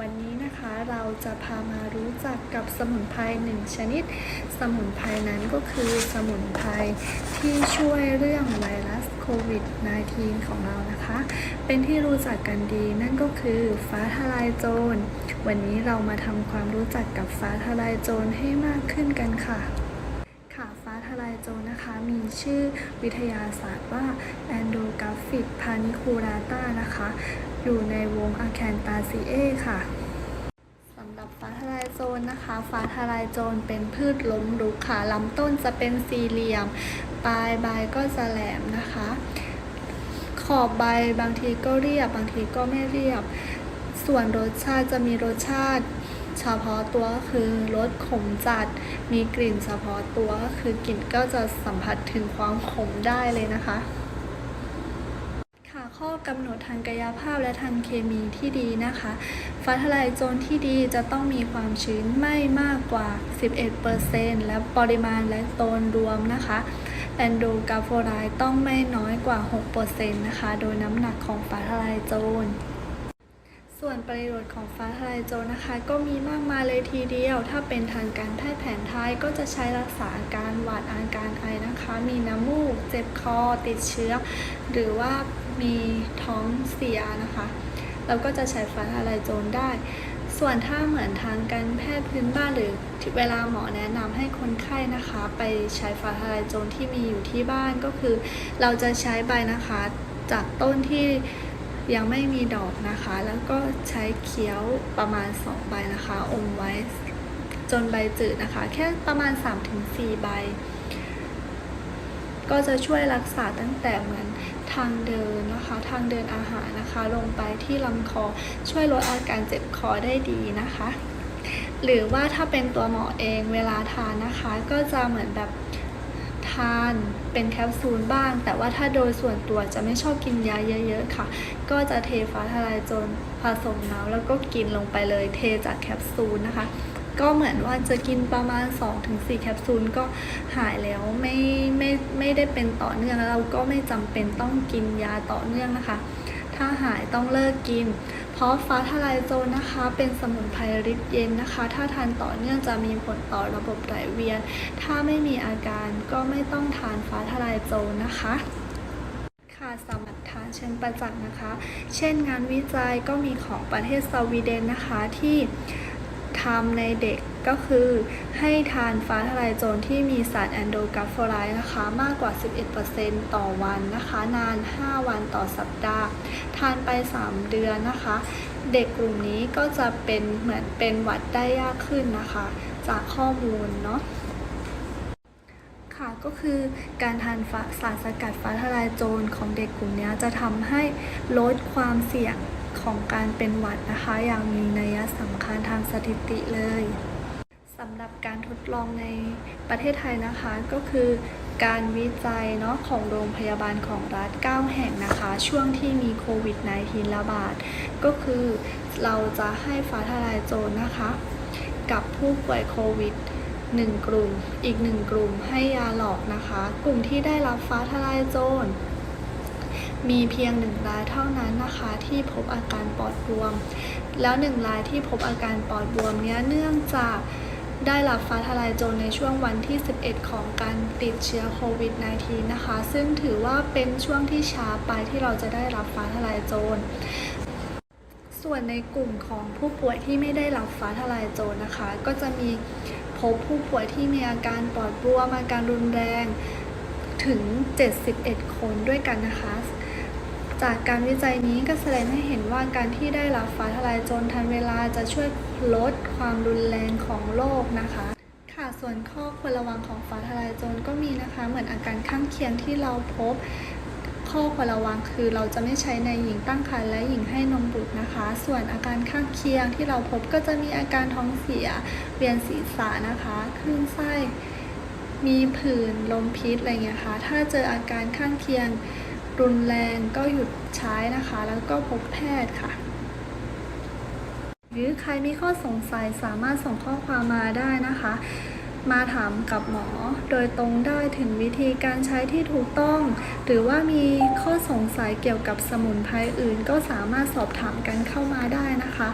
วันนี้นะคะเราจะพามารู้จักกับสมุนไพรหนึ่งชนิด สมุนไพรนั้นก็คือสมุนไพรที่ช่วยเรื่องไวรัสโควิด -19 ของเรานะคะ เป็นที่รู้จักกันดีนั่นก็คือฟ้าทลายโจร วันนี้เรามาทำความรู้จักกับฟ้าทลายโจรให้มากขึ้นกันค่ะ ค่ะฟ้าทลายโจร นะคะ มีชื่อวิทยาศาสตร์ว่า a n d o g r a p h i c paniculata นะคะ อยู่ในวง a c a n t a c e a ค่ะสำหรับฟ้าทลายโจรนะคะ ฟ้าทลายโจรเป็นพืชล้มลุกค่ะลำต้นจะเป็นสี่เหลี่ยม ปลายใบก็จะแหลมนะคะ ขอบใบบางทีก็เรียบบางทีก็ไม่เรียบ ส่วนรสชาติจะมีรสชาติ เฉพาะตัวคือรสขมจัด มีกลิ่นเฉพาะตัวคือกลิ่นก็จะสัมผัสถึงความขมได้เลยนะคะ ค่ะข้อกำหนดทางกายภาพและทางเคมีที่ดีนะคะฟ้าทลายโจรที่ดีจะต้องมีความชื้นไม่มากกว่า 11%และปริมาณและโตนรวมนะคะแอนโดกาโฟไลต้องไม่น้อยกว่า 6%นะคะ โดยน้ำหนักของฟ้าทลายโจร ส่วนประโยชน์ของฟ้าทลายโจรนะคะ ก็มีมากมายเลยทีเดียว ถ้าเป็นทางการแพทย์แผนไทยก็จะใช้รักษาอาการหวัดอาการไอนะคะ มีน้ำมูก เจ็บคอ ติดเชื้อ หรือว่ามีท้องเสียนะคะเราก็จะใช้ฟ้าทลายโจรได้ ส่วนถ้าเหมือนทางการแพทย์พื้นบ้านหรือเวลาหมอแนะนำให้คนไข้นะคะ ไปใช้ฟ้าทลายโจรที่มีอยู่ที่บ้านก็คือ เราจะใช้ใบนะคะ จากต้นที่ ยังไม่มีดอกนะคะ แล้วก็ใช้เคี้ยวประมาณ 2 ใบนะคะ อมไว้จนใบจืดนะคะ แค่ประมาณ 3-4 ใบ ก็จะช่วยรักษาตั้งแต่เหมือนทางเดินนะคะ ทางเดินอาหารนะคะ ลงไปที่ลำคอช่วยลดอาการเจ็บคอได้ดีนะคะ หรือว่าถ้าเป็นตัวหมอเองเวลาทานนะคะ ก็จะเหมือนแบบ ทานเป็นแคปซูลบ้าง แต่ว่าถ้าโดยส่วนตัวจะไม่ชอบกินยาเยอะๆค่ะ ก็จะเทฟ้าทลายโจรผสมน้ำแล้วก็กินลงไปเลยเทจากแคปซูลนะคะ ก็เหมือนว่าจะกินประมาณ 2-4 แคปซูลก็หายแล้วไม่ไม่ไม่ได้เป็นต่อเนื่องแล้วเราก็ไม่จำเป็นต้องกินยาต่อเนื่องนะคะ ถ้าหายต้องเลิกกิน เพราะฟ้าทลายโจรนะคะ เป็นสมุนไพรฤทธิ์เย็นนะคะ ถ้าทานต่อเนื่องจะมีผลต่อระบบไหลเวียน ถ้าไม่มีอาการก็ไม่ต้องทานฟ้าทลายโจรนะคะค่ะสามรรถทานเชิงประจักษ์นะคะ เช่นงานวิจัยก็มีของประเทศสวีเดนนะคะที่ ทำในเด็กก็คือ ให้ทานฟ้าทลายโจรที่มีสารแอนโดกราโฟไลด์นะคะ มากกว่า 11%ต่อวันนะคะ นาน 5 วันต่อสัปดาห์ ทานไป 3 เดือนนะคะ เด็กกลุ่มนี้ก็จะเป็นเหมือนเป็นหวัดได้ยากขึ้นนะคะ จากข้อมูลเนาะค่ะก็คือการทานสารสกัดฟ้าทลายโจรของเด็กกลุ่มนี้จะทำให้ลดความเสี่ยง ของการเป็นหวัดนะคะ อย่างมีนัยสำคัญทางสถิติเลยสำหรับการทดลองในประเทศไทยนะคะก็คือการวิจัยเนาะของโรงพยาบาลของรัฐ 9 แห่งนะคะ ช่วงที่มีโควิด -19 ระบาด ก็คือเราจะให้ฟ้าทลายโจรนะคะ กับผู้ป่วยโควิดหนึ่งกลุ่ม อีกหนึ่งกลุ่มให้ยาหลอกนะคะ กลุ่มที่ได้รับฟ้าทลายโจร มีเพียงหนึ่งรายเท่านั้นนะคะที่พบอาการปอดบวม แล้วหนึ่งรายที่พบอาการปอดบวมเนี้ยเนื่องจากได้รับฟ้าทลายโจรในช่วงวันที่ 11 ของการติดเชื้อโควิด -19 นะคะ ซึ่งถือว่าเป็นช่วงที่ช้าไปที่เราจะได้รับฟ้าทลายโจร ส่วนในกลุ่มของผู้ป่วยที่ไม่ได้รับฟ้าทลายโจรนะคะ ก็จะมีพบผู้ป่วยที่มีอาการปอดบวมอาการรุนแรงถึง 71 คนด้วยกันนะคะ จากการวิจัยนี้ก็แสดงให้เห็นว่าการที่ได้รับฟ้าทลายโจรทันเวลาจะช่วยลดความรุนแรงของโรคนะคะ ค่ะส่วนข้อควรระวังของฟ้าทลายโจรก็มีนะคะ เหมือนอาการข้างเคียงที่เราพบ ข้อควรระวังคือเราจะไม่ใช้ในหญิงตั้งครรภ์และหญิงให้นมบุตรนะคะ ส่วนอาการข้างเคียงที่เราพบก็จะมีอาการท้องเสียเวียนศีรษะนะคะคลื่นไส้มีผื่นลมพิษอะไรเงี้ยค่ะถ้าเจออาการข้างเคียง รุนแรงก็หยุดใช้นะคะ แล้วก็พบแพทย์ค่ะ หรือใครมีข้อสงสัยสามารถส่งข้อความมาได้นะคะ มาถามกับหมอโดยตรงได้ถึงวิธีการใช้ที่ถูกต้อง หรือว่ามีข้อสงสัยเกี่ยวกับสมุนไพรอื่น ก็สามารถสอบถามกันเข้ามาได้นะคะ